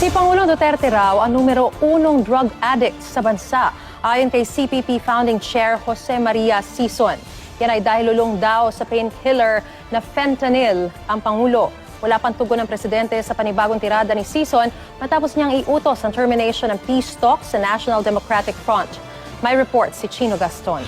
Si Pangulong Duterte raw ang numero unong drug addict sa bansa ayon kay CPP Founding Chair Jose Maria Sison. Yan ay dahil lulong daw sa painkiller na fentanyl ang Pangulo. Wala pang tugon ng presidente sa panibagong tirada ni Sison matapos niyang iutos ang termination ng peace talks sa National Democratic Front. May report si Chino Gaston.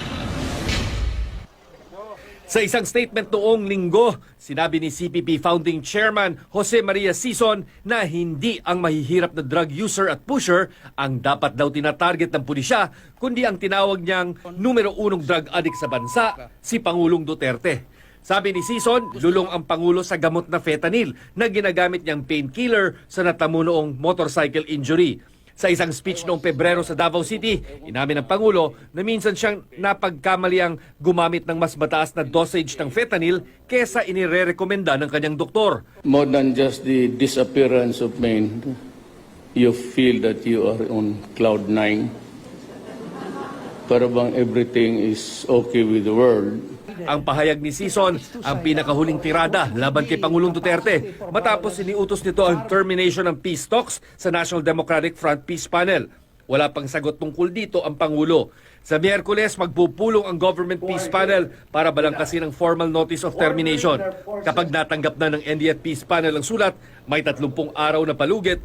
Sa isang statement noong linggo, sinabi ni CPP Founding Chairman Jose Maria Sison na hindi ang mahihirap na drug user at pusher ang dapat daw tinatarget ng pulisya, kundi ang tinawag niyang numero unong drug addict sa bansa, si Pangulong Duterte. Sabi ni Sison, lulong ang Pangulo sa gamot na fentanyl na ginagamit niyang painkiller sa natamo noong motorcycle injury. Sa isang speech noong Pebrero sa Davao City, inamin ng Pangulo na minsan siyang napagkamaliang gumamit ng mas mataas na dosage ng fentanyl kesa inirerekomenda ng kanyang doktor. More than just the disappearance of pain, you feel that you are on cloud nine. Para bang everything is okay with the world. Ang pahayag ni Sison, ang pinakahuling tirada laban kay Pangulong Duterte matapos iniutos nito ang termination ng peace talks sa National Democratic Front Peace Panel. Wala pang sagot tungkol dito ang Pangulo. Sa Miyerkules, magpupulong ang Government Peace Panel para balangkasin ang formal notice of termination. Kapag natanggap na ng NDF Peace Panel ang sulat, may 30 araw na palugit